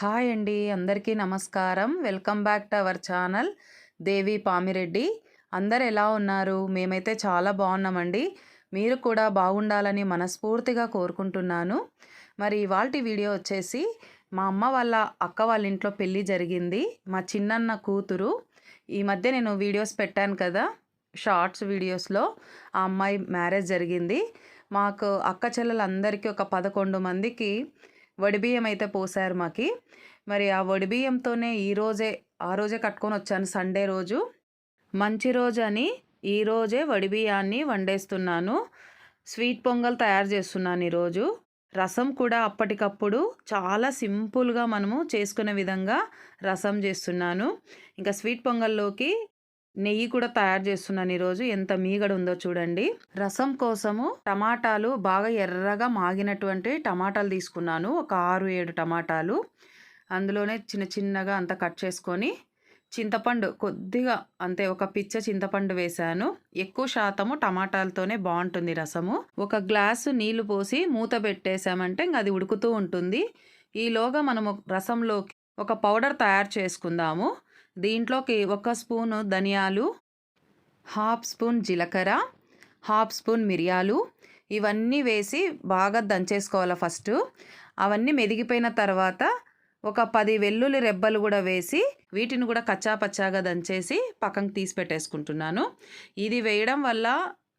Hi అండి అందరికీ నమస్కారం. Welcome back to our channel Devi Pamireddy. అందరు ఎలా ఉన్నారు? మేమైతే చాలా బాగున్నామండి. మీరు కూడా బాగుండాలని మనస్ఫూర్తిగా కోరుకుంటున్నాను. మరి ఇవాల్టి వీడియో వచ్చేసి మా అమ్మ వాళ్ళ అక్క వాళ్ళ ఇంట్లో పెళ్ళి జరిగింది. మా చిన్నన్న కూతురు. ఈ మధ్య నేను వీడియోస్ పెట్టాను కదా షార్ట్స్ వీడియోస్లో. ఆ అమ్మాయి మ్యారేజ్ జరిగింది. మాకు అక్క చెల్లెలందరికీ ఒక పదకొండు మందికి వడిబియ్యం అయితే పోసారు మాకి. మరి ఆ వడిబియ్యంతోనే ఈరోజే ఆ రోజే కట్టుకొని వచ్చాను సండే రోజు. మంచి రోజు అని ఈరోజే వడిబియ్యాన్ని వండేస్తున్నాను. స్వీట్ పొంగల్ తయారు చేస్తున్నాను ఈరోజు. రసం కూడా అప్పటికప్పుడు చాలా సింపుల్గా మనము చేసుకునే విధంగా రసం చేస్తున్నాను. ఇంకా స్వీట్ పొంగల్లోకి నెయ్యి కూడా తయారు చేస్తున్నాను ఈరోజు. ఎంత మీగడ ఉందో చూడండి. రసం కోసము టమాటాలు బాగా ఎర్రగా మాగినటువంటి టమాటాలు తీసుకున్నాను. ఒక ఆరు ఏడు టమాటాలు. అందులోనే చిన్న చిన్నగా అంత కట్ చేసుకొని చింతపండు కొద్దిగా అంతే ఒక పిచ్చ చింతపండు వేశాను. ఎక్కువ శాతము టమాటాలతోనే బాగుంటుంది రసము. ఒక గ్లాసు నీళ్ళు పోసి మూత పెట్టేశామంటే ఇంక అది ఉడుకుతూ ఉంటుంది. ఈలోగా మనము రసంలోకి ఒక పౌడర్ తయారు చేసుకుందాము. దీంట్లోకి ఒక స్పూను ధనియాలు హాఫ్ స్పూన్ జీలకర్ర హాఫ్ స్పూన్ మిరియాలు. ఇవన్నీ వేసి బాగా దంచేసుకోవాలి ఫస్ట్. అవన్నీ మెదిగిపోయిన తర్వాత ఒక పది వెల్లుల్లి రెబ్బలు కూడా వేసి వీటిని కూడా కచ్చా పచ్చాగా దంచేసి పక్కకు తీసి పెట్టేసుకుంటున్నాను. ఇది వేయడం వల్ల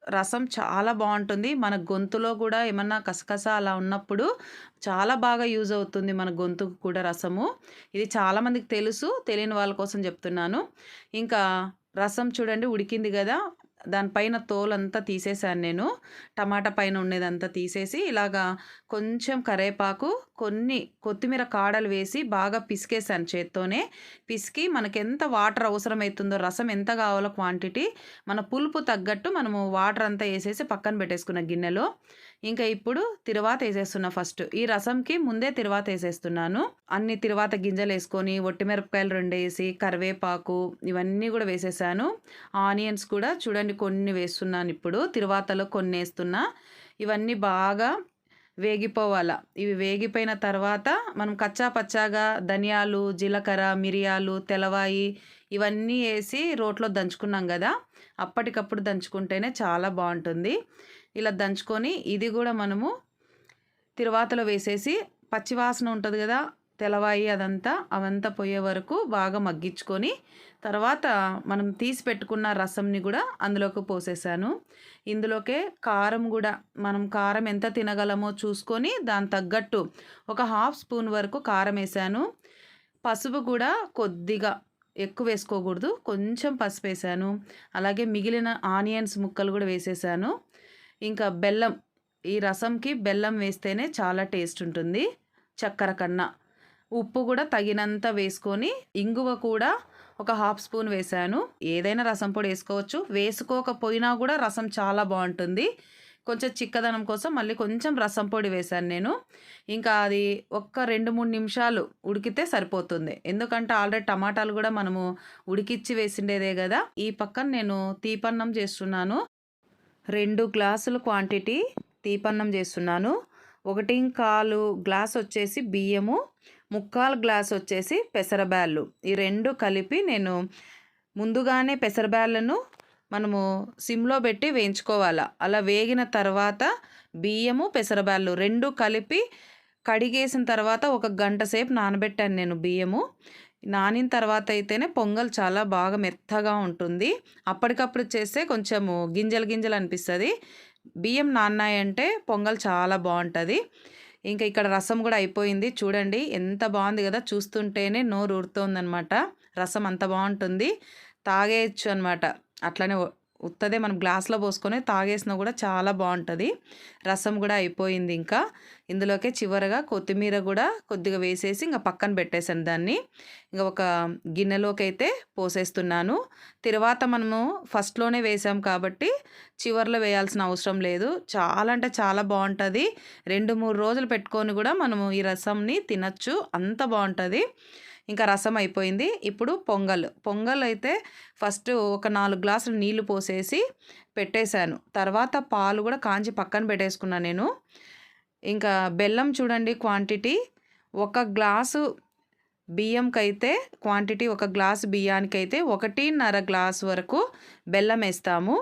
రసం చాలా బాగుంటుంది. మన గొంతులో కూడా ఏమన్నా కసకస అలా ఉన్నప్పుడు చాలా బాగా యూజ్ అవుతుంది మన గొంతుకు కూడా రసము. ఇది చాలామందికి తెలుసు తెలియని వాళ్ళ కోసం చెప్తున్నాను. ఇంకా రసం చూడండి ఉడికింది కదా దానిపైన తోలంతా తీసేసాను నేను. టమాటా పైన ఉండేదంతా తీసేసి ఇలాగా కొంచెం కరేపాకు కొన్ని కొత్తిమీర కాడలు వేసి బాగా పిసికేసాను చేత్తోనే. పిసికి మనకి ఎంత వాటర్ అవసరమవుతుందో రసం ఎంత కావాలో క్వాంటిటీ మన పులుపు తగ్గట్టు మనము వాటర్ అంతా వేసేసి పక్కన పెట్టేసుకున్న గిన్నెలో. ఇంకా ఇప్పుడు తిరువాత వేసేస్తున్నా ఫస్ట్ ఈ రసంకి ముందే తిరువాత వేసేస్తున్నాను. అన్ని తిరువాత గింజలు వేసుకొని ఒట్టిమిరపకాయలు రెండు వేసి కరివేపాకు ఇవన్నీ కూడా వేసేసాను. ఆనియన్స్ కూడా చూడండి కొన్ని వేస్తున్నాను ఇప్పుడు. తిరువాతలో కొన్ని వేస్తున్నా. ఇవన్నీ బాగా వేగిపోవాలా. ఇవి వేగిపోయిన తర్వాత మనం కచ్చా పచ్చాగా ధనియాలు జీలకర్ర మిరియాలు తెలవాయి ఇవన్నీ వేసి రోట్లో దంచుకున్నాం కదా అప్పటికప్పుడు దంచుకుంటేనే చాలా బాగుంటుంది. ఇలా దంచుకొని ఇది కూడా మనము తిరువాతలో వేసేసి పచ్చివాసన ఉంటుంది కదా తెలవాయి అదంతా అవంతా పోయే వరకు బాగా మగ్గించుకొని తర్వాత మనం తీసి పెట్టుకున్న రసంని కూడా అందులోకి పోసేసాను. ఇందులోకే కారం కూడా మనం కారం ఎంత తినగలమో చూసుకొని దాని తగ్గట్టు ఒక హాఫ్ స్పూన్ వరకు కారం వేసాను. పసుపు కూడా కొద్దిగా ఎక్కువ వేసుకోకూడదు కొంచెం పసుపు వేసాను. అలాగే మిగిలిన ఆనియన్స్ ముక్కలు కూడా వేసేసాను. ఇంకా బెల్లం ఈ రసంకి బెల్లం వేస్తేనే చాలా టేస్ట్ ఉంటుంది. చక్కెర కన్నా. ఉప్పు కూడా తగినంత వేసుకొని ఇంగువ కూడా ఒక హాఫ్ స్పూన్ వేసాను ఏదైనా రసం పొడి వేసుకోవచ్చు. వేసుకోకపోయినా కూడా రసం చాలా బాగుంటుంది. కొంచెం చిక్కదనం కోసం మళ్ళీ కొంచెం రసం పొడి వేశాను నేను. ఇంకా అది ఒక్క రెండు మూడు నిమిషాలు ఉడికితే సరిపోతుంది. ఎందుకంటే ఆల్రెడీ టమాటాలు కూడా మనము ఉడికిచ్చి వేసిండేదే కదా. ఈ పక్కన నేను తీపన్నం చేస్తున్నాను. రెండు గ్లాసుల క్వాంటిటీ తీపన్నం చేస్తున్నాను. ఒకటి కాలు గ్లాస్ వచ్చేసి బియ్యము ముక్కాలు గ్లాస్ వచ్చేసి పెసరబ్యాళ్ళు. ఈ రెండు కలిపి నేను ముందుగానే పెసరబ్యాళ్ళను మనము సిమ్లో పెట్టి వేయించుకోవాలి. అలా వేగిన తర్వాత బియ్యము పెసరబ్యాళ్ళు రెండు కలిపి కడిగేసిన తర్వాత ఒక గంట సేపు నానబెట్టాను నేను బియ్యము. నానిన తర్వాత అయితేనే పొంగల్ చాలా బాగా మెత్తగా ఉంటుంది. అప్పటికప్పుడు చేస్తే కొంచెము గింజలు గింజలు అనిపిస్తుంది. బియ్యం నాన్నాయంటే పొంగల్ చాలా బాగుంటుంది. ఇంకా ఇక్కడ రసం కూడా అయిపోయింది. చూడండి ఎంత బాగుంది కదా? చూస్తుంటేనే నోరు ఊరుతోందనమాట. రసం అంత బాగుంటుంది. తాగేయచ్చు అనమాట. అట్లనే ఉత్తదే మనం గ్లాస్లో పోసుకొని తాగేసినా కూడా చాలా బాగుంటుంది రసం కూడా అయిపోయింది ఇంకా. ఇందులోకే చివరగా కొత్తిమీర కూడా కొద్దిగా వేసేసి ఇంకా పక్కన పెట్టేసాను దాన్ని. ఇంకా ఒక గిన్నెలోకి అయితే పోసేస్తున్నాను. తర్వాత మనము ఫస్ట్లోనే వేసాం కాబట్టి చివరిలో వేయాల్సిన అవసరం లేదు. చాలా అంటే చాలా బాగుంటుంది రెండు మూడు రోజులు పెట్టుకొని కూడా మనము ఈ రసంని తినచ్చు. అంత బాగుంటుంది ఇంకా రసం అయిపోయింది. ఇప్పుడు పొంగల్. పొంగల్ అయితే ఫస్ట్ ఒక నాలుగు గ్లాసులు నీళ్ళు పోసేసి పెట్టేశాను. తర్వాత పాలు కూడా కాంచి పక్కన పెట్టేసుకున్నాను నేను. ఇంకా బెల్లం చూడండి క్వాంటిటీ. ఒక గ్లాసు బియ్యంకైతే క్వాంటిటీ ఒక గ్లాస్ బియ్యానికైతే ఒకటిన్నర గ్లాస్ వరకు బెల్లం వేస్తాము.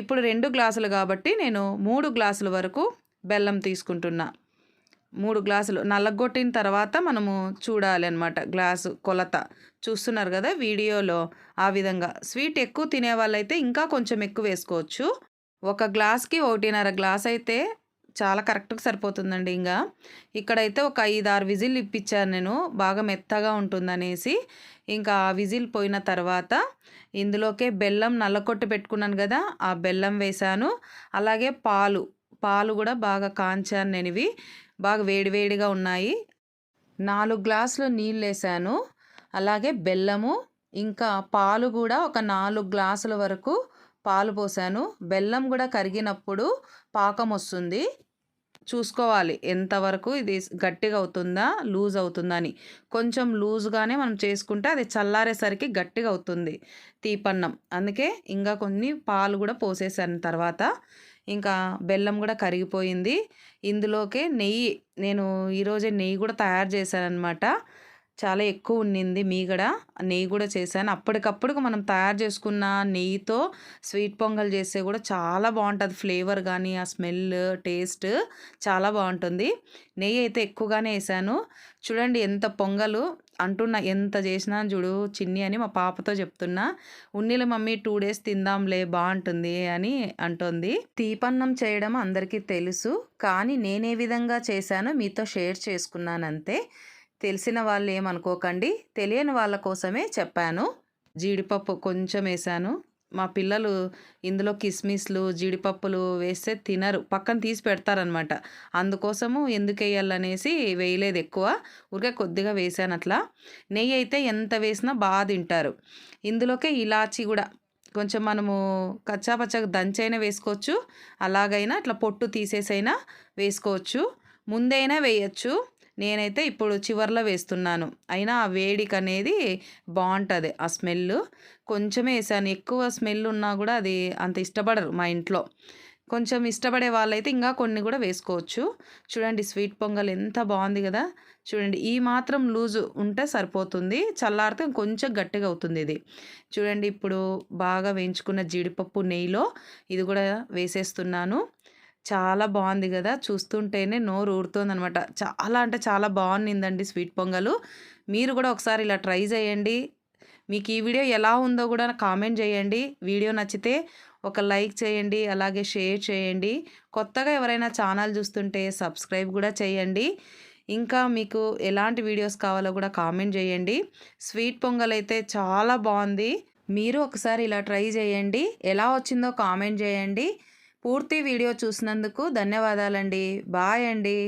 ఇప్పుడు రెండు గ్లాసులు కాబట్టి నేను మూడు గ్లాసుల వరకు బెల్లం తీసుకుంటున్నా. మూడు గ్లాసులు నల్లగొట్టిన తర్వాత మనము చూడాలి అనమాట గ్లాసు కొలత. చూస్తున్నారు కదా వీడియోలో ఆ విధంగా. స్వీట్ ఎక్కువ తినే వాళ్ళైతే ఇంకా కొంచెం ఎక్కువ వేసుకోవచ్చు. ఒక గ్లాస్కి ఒకటిన్నర గ్లాస్ అయితే చాలా కరెక్ట్గా సరిపోతుందండి ఇంకా. ఇక్కడైతే ఒక ఐదు ఆరు విజిల్ ఇప్పించాను నేను. బాగా మెత్తగా ఉంటుందనేసి. ఇంకా ఆ విజిల్ పోయిన తర్వాత ఇందులోకే బెల్లం నల్లకొట్టు పెట్టుకున్నాను కదా. ఆ బెల్లం వేశాను. అలాగే పాలు. పాలు కూడా బాగా కాంచాను నేను ఇవి. బాగా వేడివేడిగా ఉన్నాయి. నాలుగు గ్లాసులు నీళ్ళు వేసాను. అలాగే బెల్లము ఇంకా పాలు కూడా ఒక నాలుగు గ్లాసుల వరకు పాలు పోసాను. బెల్లం కూడా కరిగినప్పుడు పాకం వస్తుంది. చూసుకోవాలి ఎంతవరకు ఇది గట్టిగా అవుతుందా లూజ్ అవుతుందా అని. కొంచెం లూజ్గానే మనం చేసుకుంటే అది చల్లారేసరికి గట్టిగా అవుతుంది. తీపన్నం. అందుకే ఇంకా కొన్ని పాలు కూడా పోసేసాను తర్వాత. ఇంకా బెల్లం కూడా కరిగిపోయింది. ఇందులోకే నెయ్యి నేను ఈరోజే నెయ్యి కూడా తయారు చేశాను అనమాట చాలా ఎక్కువ ఉన్నింది మీగడ నెయ్యి కూడా చేశాను. అప్పటికప్పుడు మనం తయారు చేసుకున్న నెయ్యితో స్వీట్ పొంగల్ చేస్తే కూడా చాలా బాగుంటుంది. ఫ్లేవర్ కానీ ఆ స్మెల్ టేస్ట్ చాలా బాగుంటుంది. నెయ్యి అయితే ఎక్కువగానే వేసాను. చూడండి ఎంత పొంగలు అంటున్నా ఎంత చేసినా చూడు చిన్ని అని మా పాపతో చెప్తున్నా. ఉన్నీల మమ్మీ టూ డేస్ తిందాంలే బాగుంటుంది అని అంటుంది. తీపన్నం చేయడం అందరికీ తెలుసు. కానీ నేనే విధంగా చేశానో మీతో షేర్ చేసుకున్నాను అంతే తెలిసిన వాళ్ళు ఏమనుకోకండి. తెలియని వాళ్ళ కోసమే చెప్పాను. జీడిపప్పు కొంచెం వేసాను. మా పిల్లలు ఇందులో కిస్మిస్లు జీడిపప్పులు వేస్తే తినరు. పక్కన తీసి పెడతారనమాట అందుకోసము ఎందుకు వేయాలనేసి వేయలేదు ఎక్కువ. ఊరికే కొద్దిగా వేసాను అట్లా నెయ్యి అయితే ఎంత వేసినా బాగా తింటారు. ఇందులోకే ఇలాచి కూడా. కొంచెం మనము కచ్చాపచ్చగా దంచైనా వేసుకోవచ్చు. అలాగైనా అట్లా పొట్టు తీసేసైనా వేసుకోవచ్చు. ముందైనా వేయచ్చు. నేనైతే ఇప్పుడు చివర్లో వేస్తున్నాను. అయినా ఆ వేడికి అనేది బాగుంటుంది ఆ స్మెల్ కొంచెమే వేసాను. ఎక్కువ స్మెల్ ఉన్నా కూడా అది అంత ఇష్టపడరు మా ఇంట్లో. కొంచెం ఇష్టపడే వాళ్ళైతే ఇంకా కొన్ని కూడా వేసుకోవచ్చు. చూడండి స్వీట్ పొంగల్ ఎంత బాగుంది కదా! చూడండి ఈ మాత్రం లూజు ఉంటే సరిపోతుంది. చల్లారితే కొంచెం గట్టిగా అవుతుంది ఇది. చూడండి ఇప్పుడు బాగా వేయించుకున్న జీడిపప్పు నెయ్యిలో ఇది కూడా వేసేస్తున్నాను. చాలా బాగుంది కదా! చూస్తుంటేనే నోరు ఊరుతుందనమాట. చాలా అంటే చాలా బాగుండిందండి స్వీట్ పొంగలు. మీరు కూడా ఒకసారి ఇలా ట్రై చేయండి మీకు ఈ వీడియో ఎలా ఉందో కూడా కామెంట్ చేయండి వీడియో నచ్చితే ఒక లైక్ చేయండి అలాగే షేర్ చేయండి. కొత్తగా ఎవరైనా ఛానల్ చూస్తుంటే సబ్స్క్రైబ్ కూడా చేయండి. ఇంకా మీకు ఎలాంటి వీడియోస్ కావాలో కూడా కామెంట్ చేయండి స్వీట్ పొంగల్ అయితే చాలా బాగుంది. మీరు ఒకసారి ఇలా ట్రై చేయండి ఎలా వచ్చిందో కామెంట్ చేయండి పూర్తి వీడియో చూసినందుకు ధన్యవాదాలండి. బాయ్ అండి.